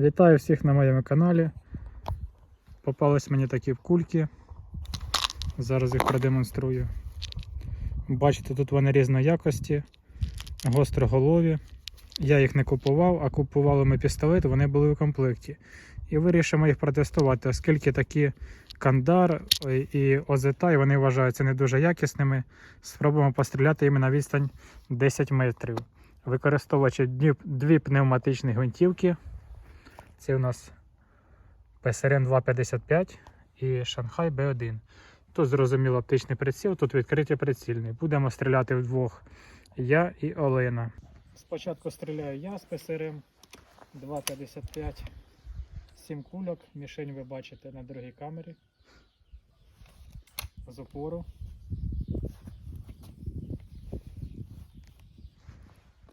Вітаю всіх на моєму каналі. Попались мені такі кульки. Зараз їх продемонструю. Бачите, тут вони різної якості, гостроголові. Я їх не купував, а купували ми пістолет, вони були у комплекті. І вирішимо їх протестувати, оскільки такі Кандар і Озетай вони вважаються не дуже якісними. Спробуємо постріляти їм на відстань 10 метрів. Використовуючи дві пневматичні гвинтівки. Це у нас PSRM 255 і Шанхай B1. Тут зрозуміло оптичний приціл, тут відкритий прицільний. Будемо стріляти вдвох. Я і Олена. Спочатку стріляю я з PSRM 255. 7 кульок. Мішень ви бачите на другій камері. З опору.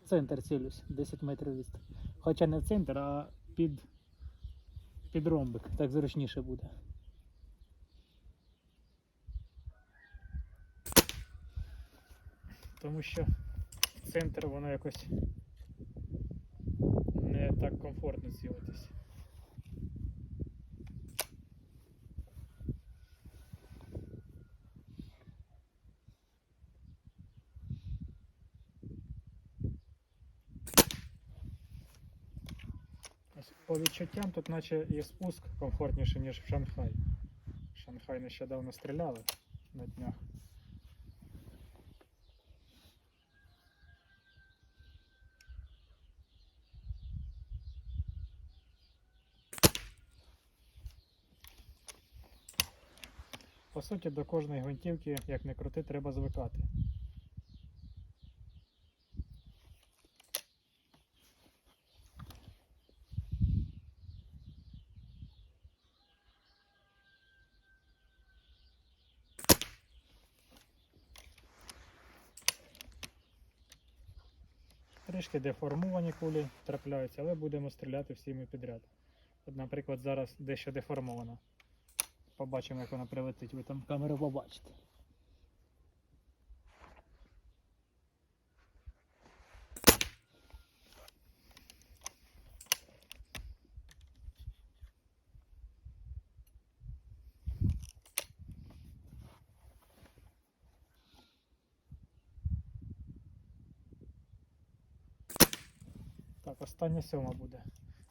Центр цілюсь, 10 метрів від. Хоча не в центр, а під, під ромбик. Так зручніше буде. Тому що в центр воно якось не так комфортно цілитись. Ось По відчуттям тут наче і спуск комфортніше, ніж в Шанхай. Шанхай нещодавно стріляли на днях. По суті, до кожної гвинтівки, як не крути, треба звикати. Трішки деформовані кулі трапляються, але будемо стріляти всіми підряд. От, наприклад, зараз дещо деформована. Побачимо, як вона прилетить. Ви там камеру побачите. Так, остання сьома буде.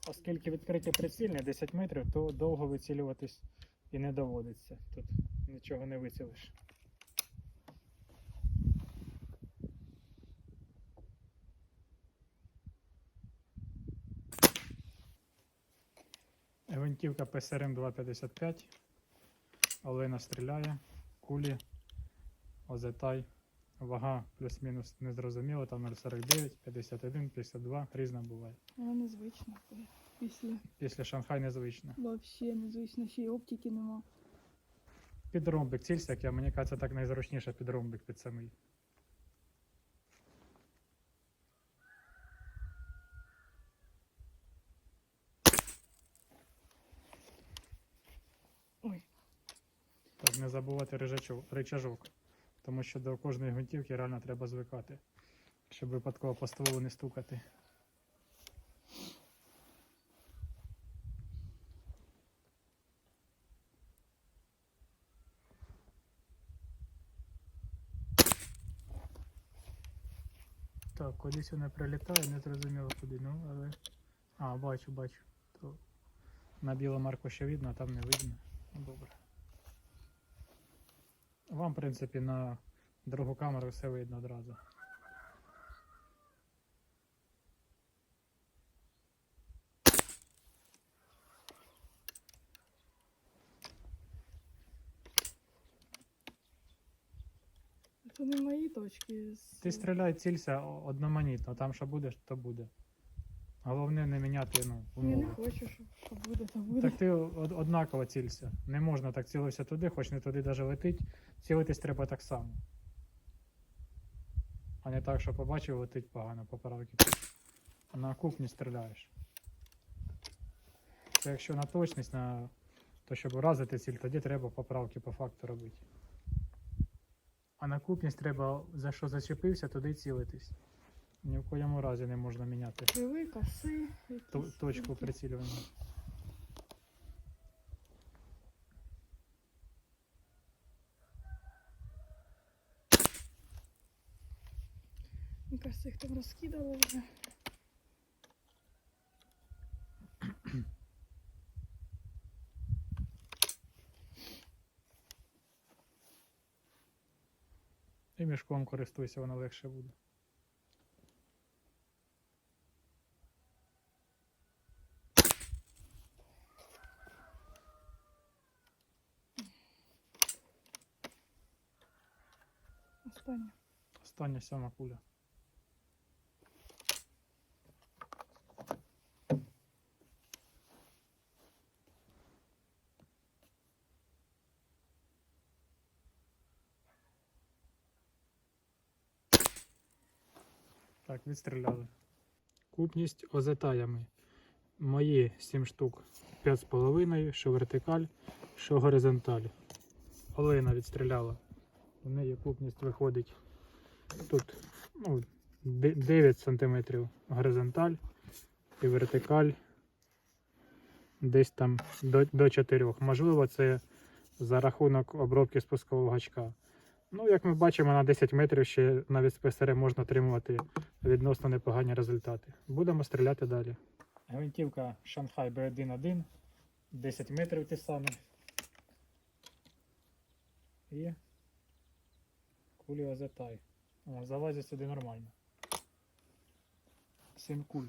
Оскільки відкриті прицільні 10 метрів, то довго вицілюватись і не доводиться. Тут нічого не вицілиш. Гвинтівка PSRM 255. Олена стріляє. Кулі. Озетай. Вага плюс-мінус незрозуміло, там 0,49, 51, 52, різна буває. Вона незвична. Після Після Шанхай незвично. взагалі незвично, ще й оптики нема. Під ромбик цілься, як я, мені кажеться, так найзручніше під ромбик під самий. Ой. Так, не забувати рижачок, ричажок. Тому що до кожної гвинтівки реально треба звикати, щоб випадково по стволу не стукати. Так, кудись вона прилітає, не зрозуміло куди, ну але. А, бачу, бачу. То на білому марку ще видно, а там не видно. Ну, добре. Вам, в принципі, на другу камеру все видно одразу. Це не мої точки. Ти стріляй, цілься одноманітно, там що буде, то буде. Головне не міняти ну, Я не хочу, щоб що буде, то буде. Так ти од- однаково цілься. Не можна так цілився туди, хоч не туди навіть летить. Цілитись треба так само. А не так, що побачив, летить погано, поправки. На кухні стріляєш. Це якщо на точність, на то щоб вразити ціль, тоді треба поправки по факту робити. А на купність треба за що зачепився, туди цілитись. Ні в коєму разі не можна міняти Криви, коси. якісь точку такі. прицілювання. Мені кажется, їх там розкидало вже. І мішком користуйся, воно легше буде. Останнє. Остання сьома куля. Так, відстріляли. Купність озетаями. Мої 7 штук 5,5, що вертикаль, що горизонталь. Олена відстріляла. У неї купність виходить тут ну, 9 см горизонталь і вертикаль десь там до, до 4. Можливо, це за рахунок обробки спускового гачка. Ну, як ми бачимо, на 10 метрів ще навіть з ПСР можна отримувати відносно непогані результати. Будемо стріляти далі. Гвинтівка Shanghai B1.1, 10 метрів ті самі. І кулі Азетай. О, залазить сюди нормально. 7 куль.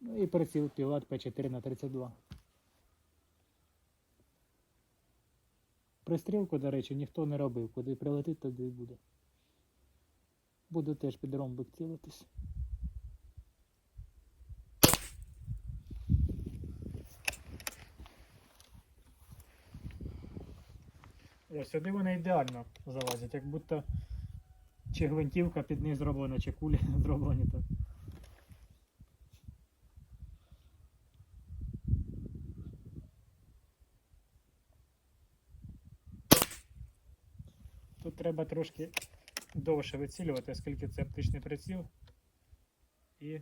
Ну і приціл пілат П4 на 32. Пристрілку, до речі, ніхто не робив. Куди прилетить, туди і буде. Буду теж під ромбик цілитись. Ось сюди вони ідеально залазять, як будто чи гвинтівка під них зроблена, чи кулі зроблені так. Тут треба трошки довше вицілювати, оскільки це оптичний приціл. І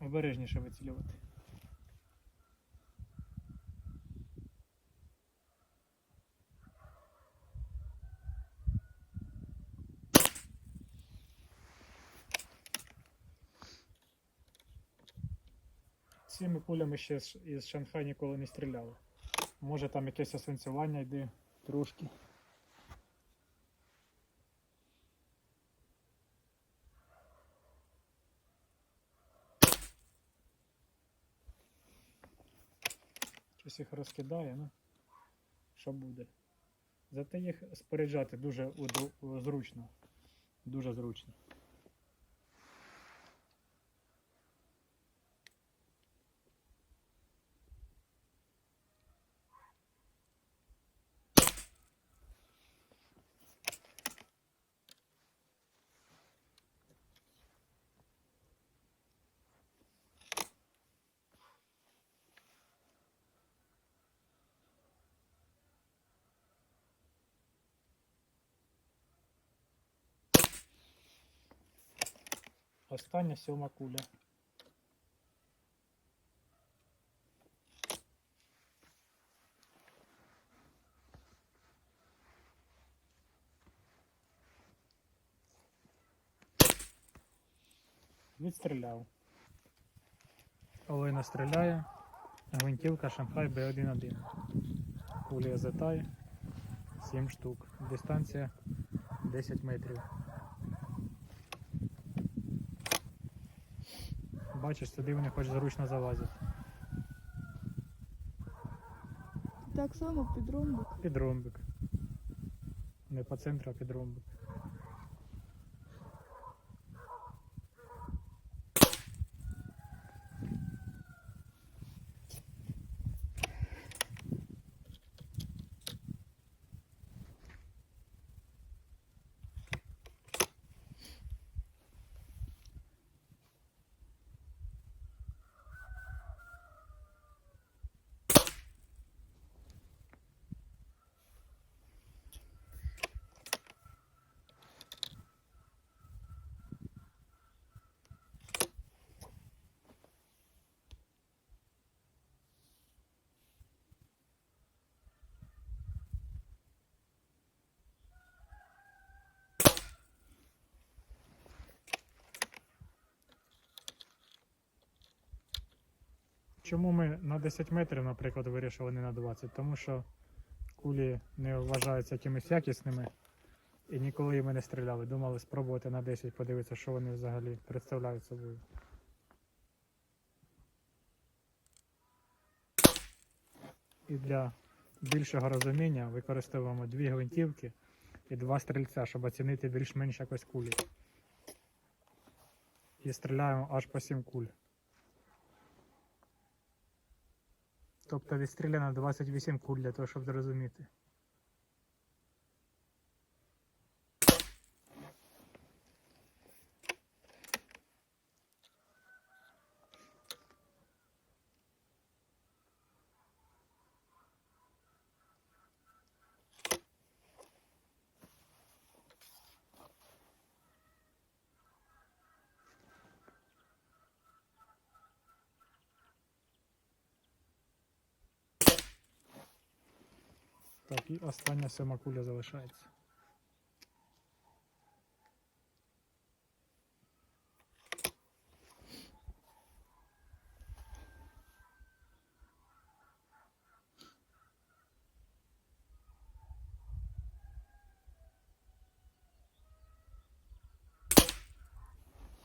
обережніше вицілювати. Цими кулями ще із Шанхай ніколи не стріляли. Може там якесь освинцювання йде трошки. Щось їх розкидає, ну що буде. Зате їх споряджати дуже зручно. Дуже зручно. Остання сьома куля. Відстріляв. Олена стріляє. Гвинтівка Шанхай Б1-1. Кулі Азетай 7 штук. Дистанція 10 метрів. Бачиш, сюди вони хоч зручно залазять. Так само під ромбик. Під ромбик. Не по центру, а під ромбик. Чому ми на 10 метрів, наприклад, вирішили не на 20? Тому що кулі не вважаються якимись якісними і ніколи їми не стріляли. Думали спробувати на 10, подивитися, що вони взагалі представляють собою. І для більшого розуміння використовуємо дві гвинтівки і два стрільця, щоб оцінити більш-менш якось кулі. І стріляємо аж по 7 куль. Тобто відстріляно 28 куль для того, щоб зрозуміти. Так, і остання сьома куля залишається.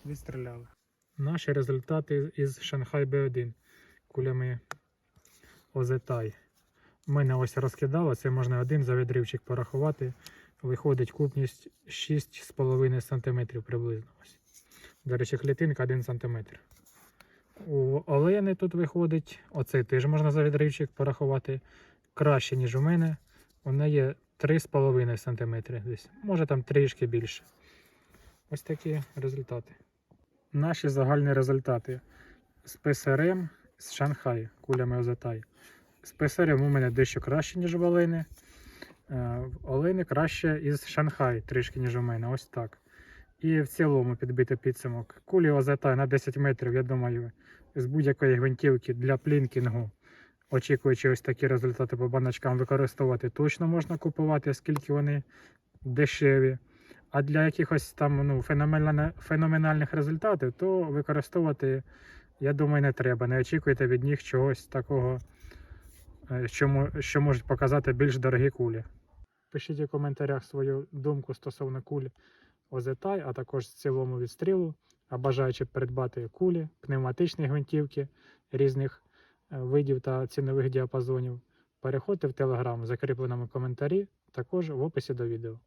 Відстріляли. Наші результати із Шанхай Б1 кулями ОЗТАЙ. Мене ось розкидало, це можна один за відривчик порахувати. Виходить купність 6,5 см приблизно. Ось. До речі, клітинка 1 см. У Олени тут виходить, оцей теж можна за відривчик порахувати. Краще, ніж у мене. У неї є 3,5 см десь. Може там трішки більше. Ось такі результати. Наші загальні результати з ПСРМ з Шанхай кулями ОЗТАЙ. З ПСРем у мене дещо краще, ніж в Олени. Е, Олени краще із Шанхай, трішки, ніж у мене. Ось так. І в цілому підбити підсумок. Кулі ОЗТ на 10 метрів, я думаю, з будь-якої гвинтівки для плінкінгу, очікуючи ось такі результати по баночкам використовувати, точно можна купувати, оскільки вони дешеві. А для якихось там ну, феноменальних результатів, то використовувати, я думаю, не треба. Не очікуйте від них чогось такого що, що можуть показати більш дорогі кулі. Пишіть у коментарях свою думку стосовно куль Озетай, а також цілому відстрілу, а бажаючи придбати кулі, пневматичні гвинтівки різних е, видів та цінових діапазонів. Переходьте в телеграм в закріпленому коментарі, також в описі до відео.